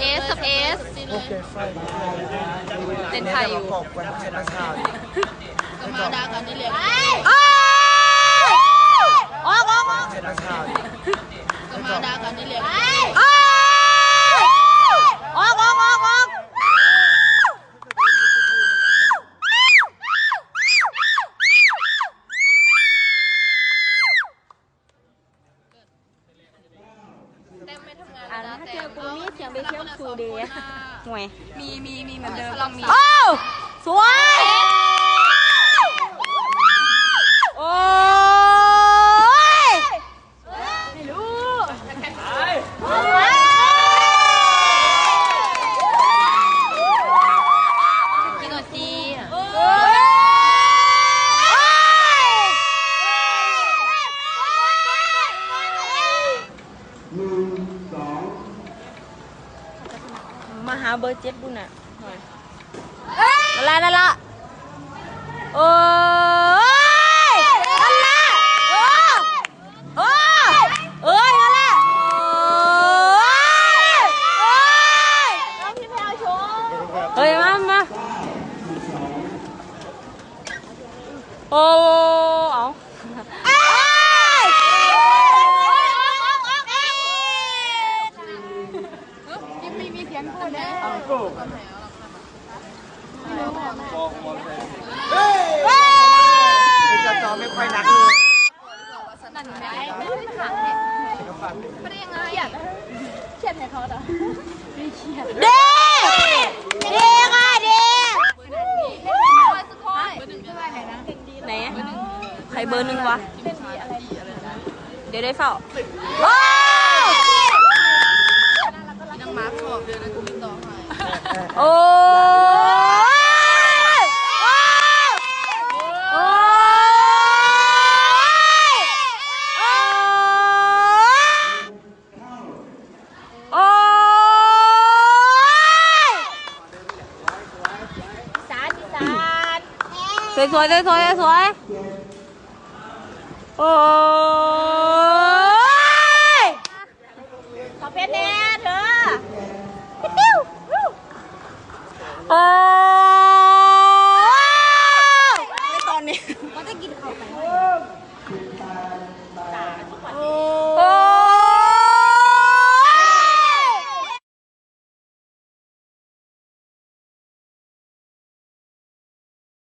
เอสกับเอสโอเคไฟเล่นไทยอยู่กบกันเช่นนักข่าวก็มาดากันนี่เลยออกออกออกเช่นนักข่าวก็มาดากันนี่เลย อ่านถ้าเจอกูมีเสียงไปเที่ยวครูเดย์ห่วยมีมีมีเหมือนเดิมเรามีโอ้สวยโอ้ยไม่รู้ กินโนจี โอ้ มาหาเบอร์เจ็ดบุญอะนั่นละนั่นละโอ้ยนั่นละโอ้โอ้เอ้ยนั่นละโอ้ยเฮ้ยมามาโอ้เอาเอ้ย ยังไม่มีเสียงพูดนะคือจะจอไม่ค่อยนักเลยนั่นไงไม่ได้ขังเนี่ยไม่ได้ยังไงเครียดเครียดแทนเขาเหรอไม่เครียดเด้เด้ค่ะเด้เบอร์หนึ่งอะไรนะไหนใครเบอร์หนึ่งวะเดี๋ยวได้เฝ้าโอ้ นั่งมาร์คขอบเดือนนะกูติดต่อให้ โอ้ยโอ้ยโอ้ยสานสาน สวยสวยส